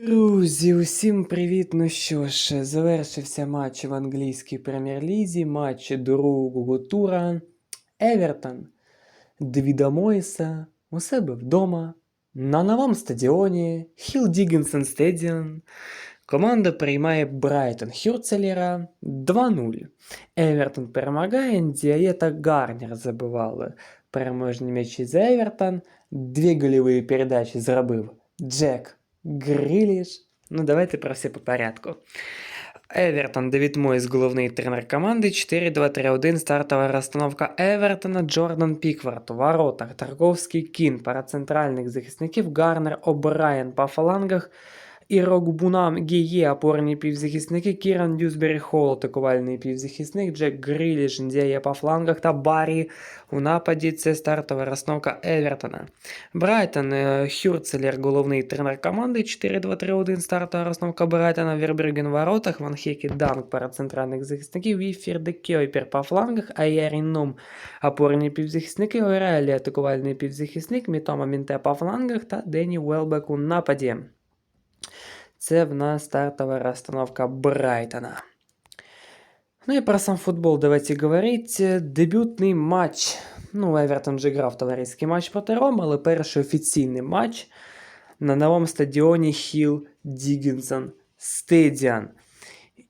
Друзі, усім привіт! Ну що ж, завершився матч в англійській прем'єр-лізі, матч другого тура. Евертон Девіда Мойса у себе вдома на новому стадіоні Хіл Діггінсон Стедіон. Команда приймає Брайтон Хюрцелера 2-0. Евертон перемагає, Діає та Гарнер забивали переможні м'ячі за Евертон. Дві гольові передачі зробив Джек Гріліш. Ну, давайте про все по порядку. Евертон, Девід Мойс, головний тренер команди. 4-2-3-1, стартова розстановка Евертона, Джордан Піквард у воротах, Тарковський Кін, пара центральних захисників, Гарнер, О'Брайен по фалангах, Ірок Бунам, Гіє, опорні півзахисники, Кіран Дюсбері Холл, атакувальний півзахисник, Джек Гріліш, Індіє по флангах та Баррі у нападі. Це стартова розстановка Евертона. Брайтон, е, Хюрцелер, головний тренер команди, 4-2-3-1, стартова розстановка Брайтона, Верберген в воротах, Ван Хекі, Данк, пара центральних захисників, Віфір де Кьойпер по флангах, Аярін Нум, опорні півзахисники, Орелі, атакувальний півзахисник, Мітома Мінте по флангах та Дені Велбек у нападі. Це в нас стартова розстановка Брайтона. Ну и про сам футбол давайте говорить. Дебютний матч. Ну, Евертон вже грав товариський матч проти Роми, але перший офіційний матч на новому стадіоні Хіл Дігінсон Стедіан.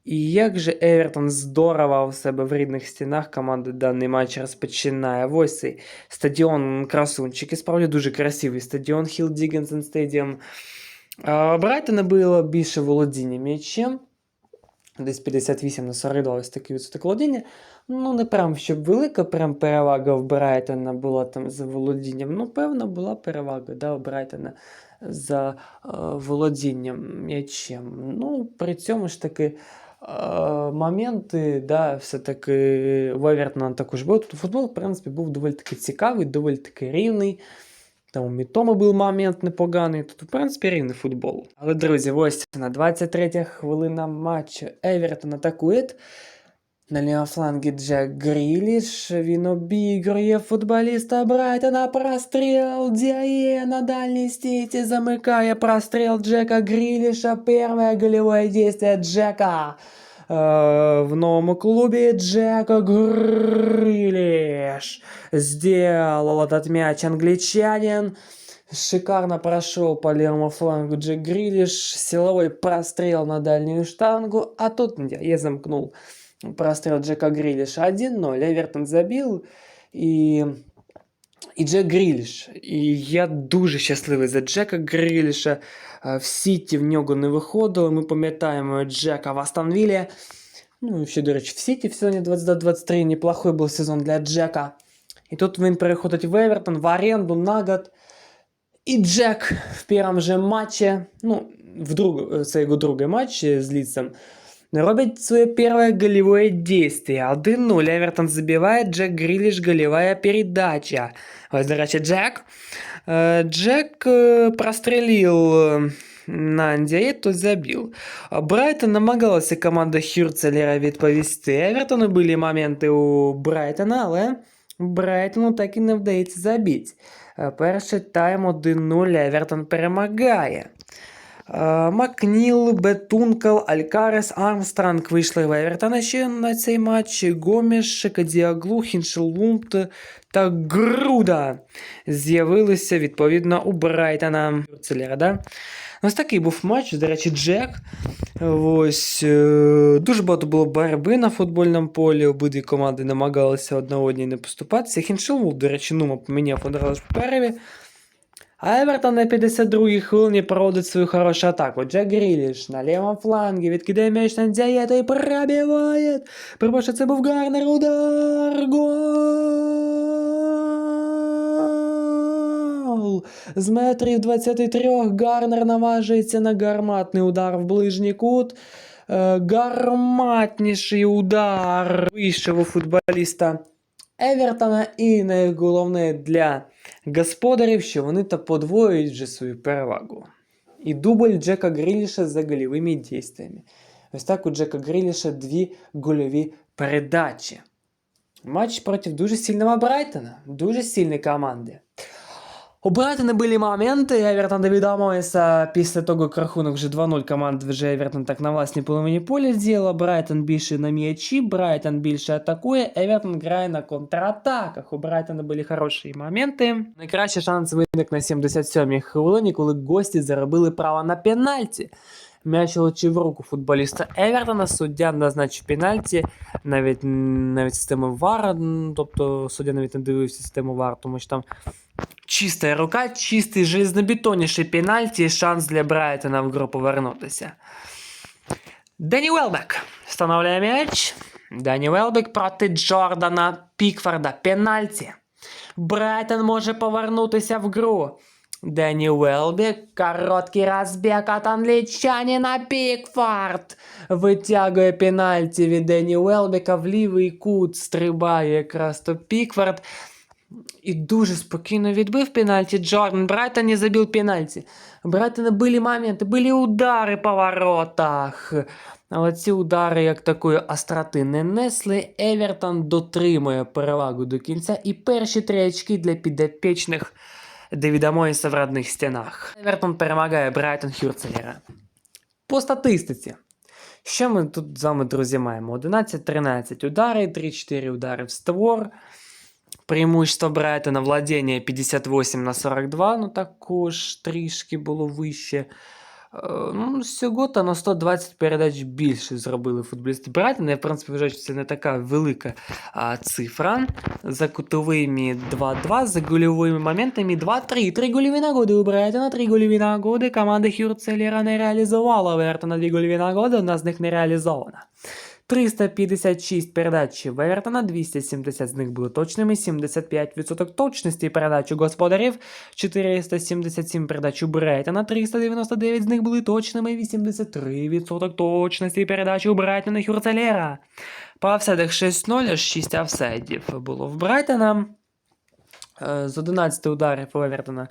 І як же Евертон здорово у себе в рідних стінах команда даний матч розпочинає. Ось цей стадіон красунчик. І справді дуже красивий стадіон Хіл Дігінсон Стедіум. А, Брайтона було більше володіння м'ячем. Десь 58 на 42 ось такий відсоток володіння. Ну, не прям щоб велика прям перевага в Брайтона була там за володінням. Ну, певно, була перевага да, у Брайтона за е, володінням м'ячем. Ну, при цьому ж таки е, моменти, да, все-таки в Евертона також були. Тут футбол, в принципі, був доволі таки цікавий, доволі таки рівний. Там у Мітома був момент непоганий. Тут, в принципі, рівний футбол. Але, друзі, ось на 23 хвилина матчу Евертон атакує. На лівому флангі Джек Гріліш. Він обігрує футболіста Брайтона. Простріл Діає на дальній стійці. Замикає простріл Джека Гріліша. Перше голевое действие Джека. Э, в новом клубе Джека Грилиш сделал этот мяч англичанин. Шикарно прошел по левому флангу Джек Грилиш, силовой прострел на дальнюю штангу, а тут я, я замкнул прострел Джека Грилиша 1-0, Эвертон забил, і, і Джек Гріліш. І я дуже щасливий за Джека Гріліша. Е, В Сіті в нього не виходило. Ми пам'ятаємо Джека в Астанвілі. Ну, ще, до речі, в Сіті в сезоні 22-23 неплохой був сезон для Джека. І тут він переходить в Евертон, в оренду на год. І Джек в першому же матчі, ну, в друг, це його другий матч з Лідсом, робить своє перше голевое действие. 1-0. Евертон забиває, Джек Гріліш голевая передача. Ось, до речі, Джек. Е, Джек е, прострелил е, на Андіє, то забив. Брайтон намагалася команда Хюрцелера відповісти. Евертону були моменти у Брайтона, але Брайтону так і не вдається забити. Е, Перший тайм 1-0 Евертон перемагає. Е, Макніл, Бетункл, Алькарес, Армстранг вийшли в Евертона ще на цей матч. Гоміш, Кадіаглу, Хіншелунд та Груда з'явилися відповідно у Брайтона. Да? Ось такий був матч, до речі, Джек. Ось е, дуже багато було боротьби на футбольному полі. Обидві команди намагалися одна одній не поступатися. Хіншелунд, до речі, Нума поміняв одразу в перерві. А Евертон на 52-й хвилині проводить свою хорошу атаку. Джек Гріліш на лівому флангі відкидає м'яч на Дієта і пробиває. Перепрошую, це був Гарнер. Удар. Гол! З метрів 23 Гарнер наважується на гарматний удар в ближній кут. Е, Гарматніший удар вийшов у футболіста Евертона і найголовне для господарів, що вони та подвоюють вже свою перевагу. І дубль Джека Гріліша за гольовими дійствами. Ось так у Джека Гріліша дві гольові передачі. Матч проти дуже сильного Брайтона, дуже сильної команди. У Брайтона були моменти, Евертон довідомився після того, як рахунок вже 2-0 команд вже Евертон так на власній половині поля зробила. Брайтон більше на м'ячі, Брайтон більше атакує, Евертон грає на контратаках. У Брайтона були хороші моменти. Найкращий шанс виник на 77-й хвилині, коли гості заробили право на пенальті. М'яч влучив в руку футболіста Евертона, суддя назначив пенальті, навіть, навіть систему ВАР, тобто суддя навіть не дивився систему ВАР, тому що там чиста рука, чистий железнобетонніший пенальті, і шанс для Брайтона в гру повернутися. Дені Велбек встановлює м'яч. Дені Велбек проти Джордана Пікфорда. Пенальті. Брайтон може повернутися в гру. Дені Велбек, короткий розбіг від англічанина Пікфорд. Витягує пенальті від Дені Велбека в лівий кут, стрибає якраз то Пікфорд. І дуже спокійно відбив пенальті Джордан. Брайтон не забив пенальті. Брайтона були моменти, були удари по воротах. Але ці удари як такої остроти не несли. Евертон дотримує перевагу до кінця. І перші три очки для підопічних Девіда Мойса в родних стінах. Евертон перемагає Брайтон Хюрцелера. По статистиці. Що ми тут з вами, друзі, маємо? 11-13 удари, 3-4 удари в створ. Преимущество Брайтона владіння 58 на 42, ну також трішки було вище. Е, Ну, всього та на 120 передач більше зробили футболісти Брайтона. Я, в принципі, вважаю, що це не така велика а, цифра. За кутовими 2-2, за гольовими моментами 2-3. Три гольові нагоди у Брайтона, три гольові нагоди. Команда Хюрцелера не реалізувала. У Евертона дві гольові нагоди, одна з них не реалізована. 356 передач в Евертона, 270 з них були точними, 75% точності передач у господарів, 477 передач у Брайтона, 399 з них були точними, 83% точності передач у Брайтона Хюрцелера. По офсайдах 6-0, 6 офсайдів було в Брайтона. Е, З 11 ударів у Евертона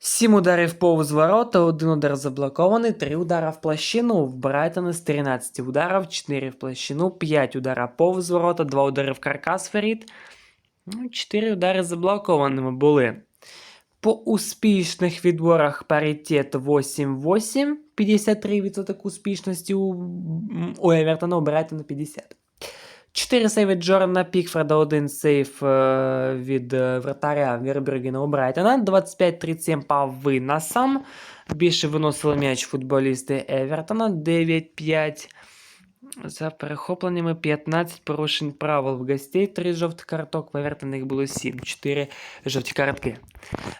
7 ударів повз ворота, 1 удар заблокований, 3 удара в площину. В Брайтона з 13 ударів, 4 в площину, 5 удара повз ворота, 2 удари в каркас. Ну, 4 удари заблокованими були. По успішних відборах паритет 8-8, 53% успішності у, у Евертона, у Брайтона 50%. 4 сейви Джордана Пікфорда, 1 сейв е, від е, вратаря Вербергена у Брайтона, 25-37 по виносам. Більше виносили м'яч футболісти Евертона, 9-5. За перехопленнями 15 порушень правил в гостей, 3 жовтих карток, в Евертона їх було 7, 4 жовті картки.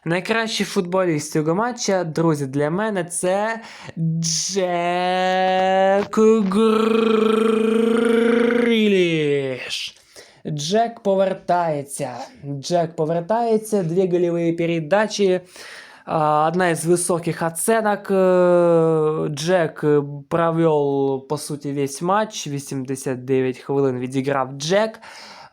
Найкращий футболіст цього матча, друзі, для мене це Джек Гріліш. Джек повертається. Джек повертається, дві голеві передачі. А, Одна из высоких оценок. Е, Джек е, провел, по суті, весь матч. 89 хвилин відіграв Джек.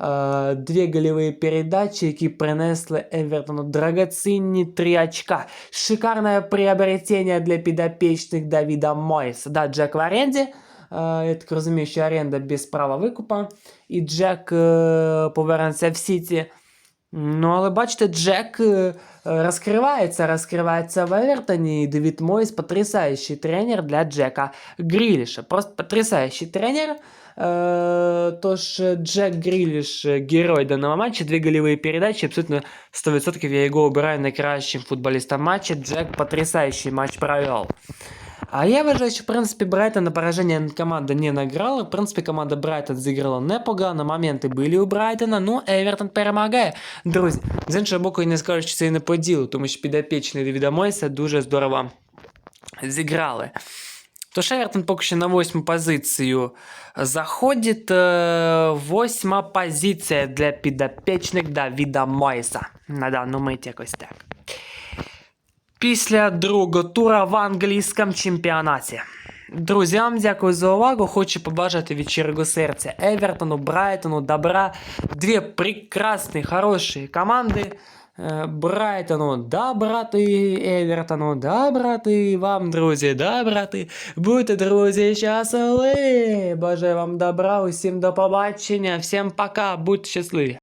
Е, Дві гольові передачі, які принесли Евертону драгоцінні три очка. Шикарне приобретення для підопічних Давіда Мойса. Да, Джек в оренді. Е, Я так розумію, що оренда без права викупа. І Джек е, повернеться в Сіті. Ну, але бачите, Джек е, розкривається, розкривається в Евертоні. І Девід Мойс потрясаючий тренер для Джека Гріліша. Просто потрясаючий тренер. Е, Тож Джек Гріліш е, герой даного матча, дві голеві передачі, абсолютно 100% я його обираю найкращим футболістом матча. Джек потрясаючий матч провел. А я вважаю, що в принципі Брайтон на пораження команда не награла. В принципі, команда Брайтон зіграла непогано. Моменти були у Брайтона, ну Евертон перемагає. Друзі, з іншого боку, я не скажу, що це і не по ділу, тому що підопічний Девіда Мойса дуже здорово зіграли. Тож Евертон поки що на восьму позицію заходить. Е, Восьма позиція для підопічних Давіда Мойса. На дану мить якось так. Після другого тура в англійському чемпіонаті. Друзі, я вам дякую за увагу. Хочу побажати від щирого серця Евертону, Брайтону, добра. Дві прекрасні, хороші команди. Е, Брайтону, да, брати, Евертону, да, брати, вам, друзі, да, брати. Будьте, друзі, щасливі. Бажаю вам добра, усім до побачення, всім пока, будьте щасливі.